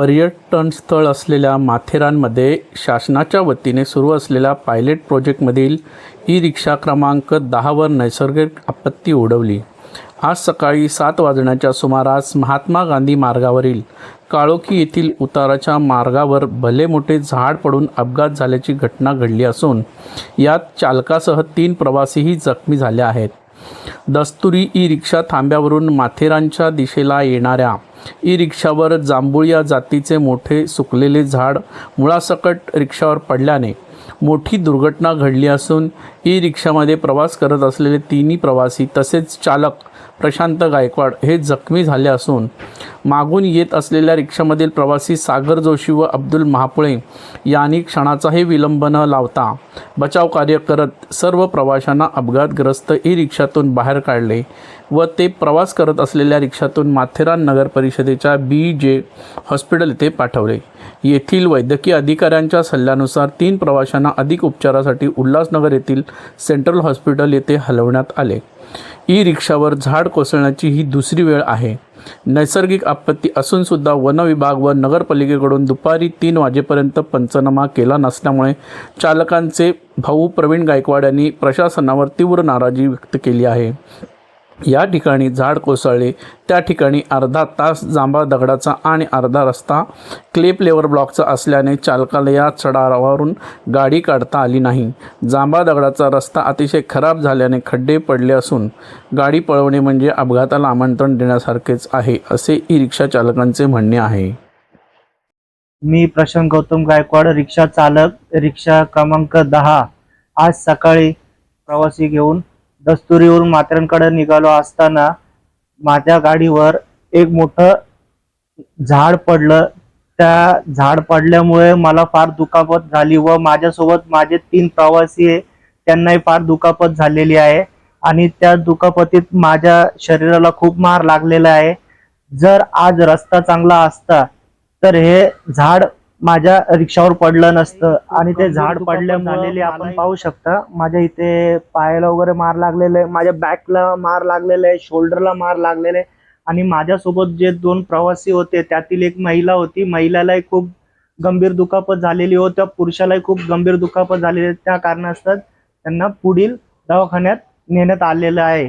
पर्यटनस्थळ असलेल्या माथेरानमध्ये शासनाच्या वतीने सुरू असलेल्या पायलट प्रोजेक्टमधील ई रिक्षा क्रमांक दहावर नैसर्गिक आपत्ती ओढवली आज सकाळी सात वाजण्याच्या सुमारास महात्मा गांधी मार्गावरील काळोखी येथील उताराच्या मार्गावर भले मोठे झाड पडून अपघात झाल्याची घटना घडली असून यात चालकासह तीन प्रवासीही जखमी झाले आहेत. दस्तुरी ई रिक्षा थांब्यावरून माथेरानच्या दिशेला येणाऱ्या ई रिक्षावर जांभूळ या जातीचे मोठे सुकलेले झाड मुळासकट रिक्षावर पडल्याने मोठी दुर्घटना घडली असून ई रिक्षामध्ये प्रवास करत असलेले तिन्ही प्रवासी तसेच चालक प्रशांत गायकवाड हे जखमी झाले असून मागून येत असलेल्या रिक्षामधील प्रवासी सागर जोशी व अब्दुल महापुळे यांनी क्षणाचाही विलंब न लावता बचाव कार्य करत सर्व प्रवाशांना अपघातग्रस्त ई रिक्षातून बाहेर काढले व ते प्रवास करत असलेल्या रिक्षातून माथेरान नगर परिषदेच्या बी जे हॉस्पिटल येथे पाठवले. येथील वैद्यकीय अधिकाऱ्यांच्या सल्ल्यानुसार तीन प्रवाशांना अधिक उपचारासाठी उल्हासनगर येथील सेंट्रल हॉस्पिटल येथे हलवण्यात आले. ई रिक्षावर झाड कोसळण्याची ही दुसरी वेळ आहे. नैसर्गिक आपत्ती असूनसुद्धा वनविभाग व नगरपालिकेकडून दुपारी तीन वाजेपर्यंत पंचनामा केला नसल्यामुळे चालकांचे भाऊ प्रवीण गायकवाड यांनी प्रशासनावर तीव्र नाराजी व्यक्त केली आहे. या ठिकाणी झाड कोसळले. त्या ठिकाणी अर्धा तास जांभा दगडाचा आणि अर्धा रस्ता क्लेप लेवर ब्लॉकचा असल्याने चालकाला या चढावावरून गाडी काढता आली नाही. जांभा दगडाचा रस्ता अतिशय खराब झाल्याने खड्डे पडले असून गाडी पळवणे म्हणजे अपघाताला आमंत्रण देण्यासारखेच आहे असे ई रिक्षा चालकांचे म्हणणे आहे. मी प्रशांत गौतम गायकवाड रिक्षा चालक रिक्षा क्रमांक दहा. आज सकाळी प्रवासी घेऊन दस्तुरीवरून माथेरानकडे निघालो असताना माझ्या गाडीवर एक मोठं झाड पडलं. त्या झाड पडल्यामुळे मला फार दुखापत झाली व माझ्यासोबत माझे तीन प्रवासी आहे त्यांनाही फार दुखापत झालेली आहे आणि त्या दुखापतीत माझ्या शरीराला खूप मार लागलेला आहे. जर आज रस्ता चांगला असता तर हे झाड माझ्या रिक्षावर पडलं नसतं आणि ते झाड पडल्यामुळे आपण पाहू शकता. माझ्या इथे पायाला वगैरे मार लागलेला आहे माझ्या बॅकला मार लागलेला आहे शोल्डरला मार लागलेला. आहे आणि माझ्यासोबत जे दोन प्रवासी होते त्यातील एक महिला होती. महिलालाही खूप गंभीर दुखापत झालेली होती. त्या पुरुषालाही खूप गंभीर दुखापत झालेली त्या कारणास्तव त्यांना पुढील दवाखान्यात नेण्यात आलेलं आहे.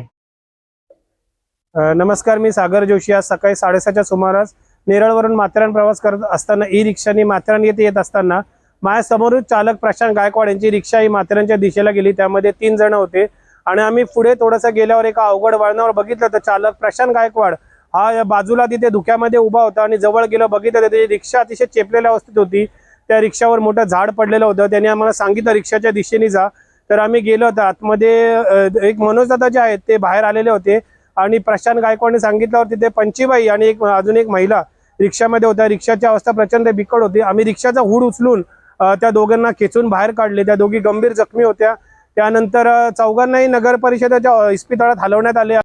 नमस्कार मी सागर जोशी. आज सकाळी साडेसहाच्या सुमारास नेरळवरून माथेरान प्रवास करत असताना ई रिक्षाने माथेरान येथे येत असताना माझ्यासमोरच चालक प्रशांत गायकवाड यांची रिक्षा ही माथेरानच्या दिशेला गेली. त्यामध्ये तीन जण होते. आणि आम्ही पुढे थोडंसं गेल्यावर एका अवघड वळणावर बघितलं तर चालक प्रशांत गायकवाड हा या बाजूला तिथे धुक्यामध्ये उभा होता आणि जवळ गेलं बघितलं तर त्याची रिक्षा अतिशय चेपलेल्या अवस्थेत होती. त्या रिक्षावर मोठं झाड पडलेलं होतं. त्याने आम्हाला सांगितलं रिक्षाच्या दिशेने जा. तर आम्ही गेलो होतो. आतमध्ये एक मनोज दादा जे आहेत ते बाहेर आलेले होते. आणि प्रशांत गायकवाडने सांगितल्यावर तिथे पंचीबाई आणि एक अजून एक महिला रिक्षामध्ये होत्या. रिक्षाची अवस्था प्रचंड बिकट होती. आम्ही रिक्षाचा हुड उचलून त्या दोघांना खेचून बाहेर काढले. त्या दोघी गंभीर जखमी होत्या. त्यानंतर चौघांनाही नगर परिषदेच्या इस्पितळात हलवण्यात आले.